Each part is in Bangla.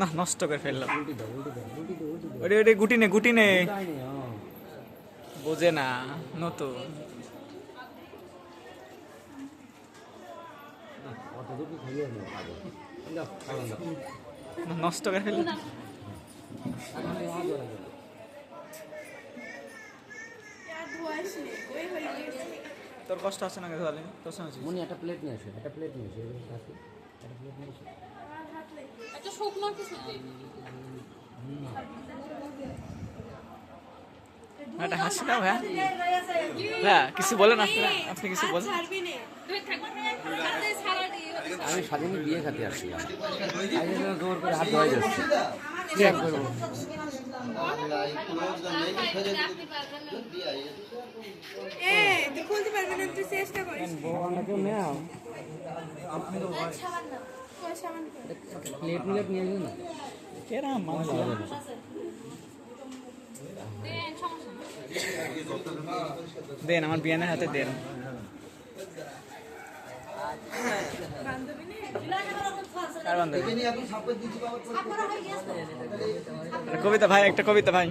না, নষ্ট করে ফেললাম। ওরে ওরে, গুটি নে গুটি নে। বোঝে না, নতুন। নষ্ট করে ফেললাম। তোর কষ্ট আছে না তাহলে? তোর সঙ্গে মনি একটা প্লেট নিয়ে আসে একটা প্লেট নিয়ে আসে একটা প্লেট নিয়ে আসে। একটা শুকনো কিছু। একটা হাসি দাও হ্যাঁ। হ্যাঁ কিছু বলেন আপনি কিছু বলেন। হচ্ছে। আমি স্বাধীন বিয়ে খাতে আসছি। আগে জোর করে হাত ধোয়া যাচ্ছে। করব আপনি পারবেন না। এ তুই খুলতে পারবি না তুই চেষ্টা করিস কেউ নেও প্লেট মিলেট নিয়ে আসবে না? কেরা মানুষ দেন, আমার বিয়ানের হাতে দেন। কবিতা ভাই একটা কবিতা ভাই।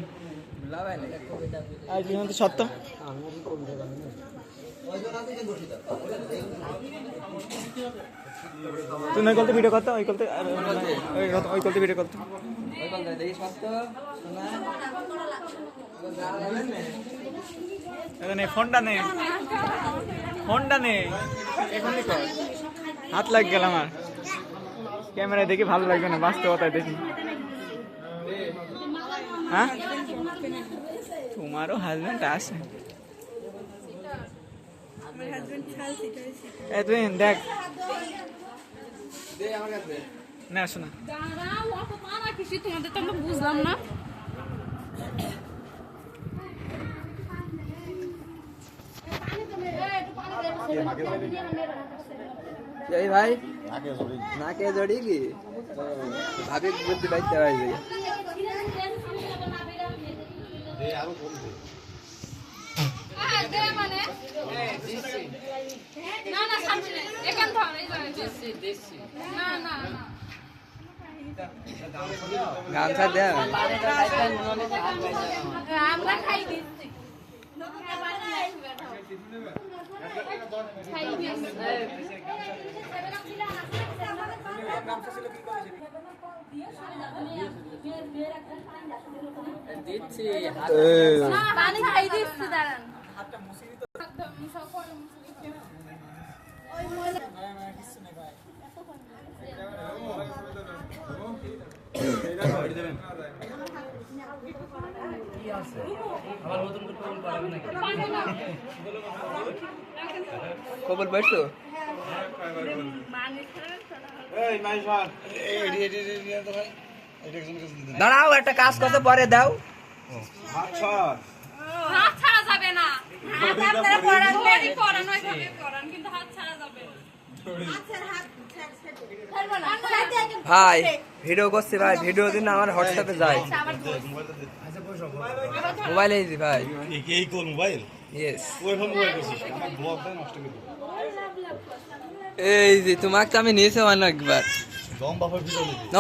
সত্য। তুই নয় কলতে ভিডিও করতো, ওই কলতে ওই ওই কলতে ভিডিও করতো। এখানে ফোনটা নে। ফোনটা নে। এখনই কর হাত লাগ গেল আমার। ক্যামেরায় দেখি ভালো লাগবে না, বাস্তবতায় দেখি। হ্যাঁ? তোমারও হাজব্যান্ড আছে। আমার হাজবেন্ড ছাল শিখাইছে এ তুই দেখ না শোনা। দাঁড়াও, অত কিসে তোমাদের তো আমরা বুঝলাম না। এই ভাই নাকে জড়ি। কি? ভাবি বুদ্ধি পাইতে পারবে হ্যাঁ, দে মানে। না, না, শান্তি নেই। এখান ধর, এই ধর, এই ধর। না, না, না। গামছা দেন আমরা খাই দিচ্ছি দিচ্ছি দিচ্ছি পানি খাই দিচ্ছি দাঁড়ান মুসা পরে মুসা দিচ্ছি। কবর বসো দাঁড়াও একটা কাজ করতে পরে দাও হাত ছাড়া যাবে না হাত আপনারা পড়ান পড়ান পড়ান কিন্তু হাত ছাড়া যাবে না ভাই ভিডিও করছি ভাই ভিডিও দিন আমার হোয়াটসঅ্যাপে যায় মোবাইলে দিদি ভাই এই কোন মোবাইল ইয়েস এই যে তোমাকে তো আমি নিয়েছি অনেকবার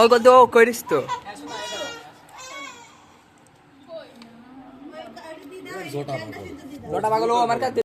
করতে ও করিস তো জোটা পাগল ও আমার কাছে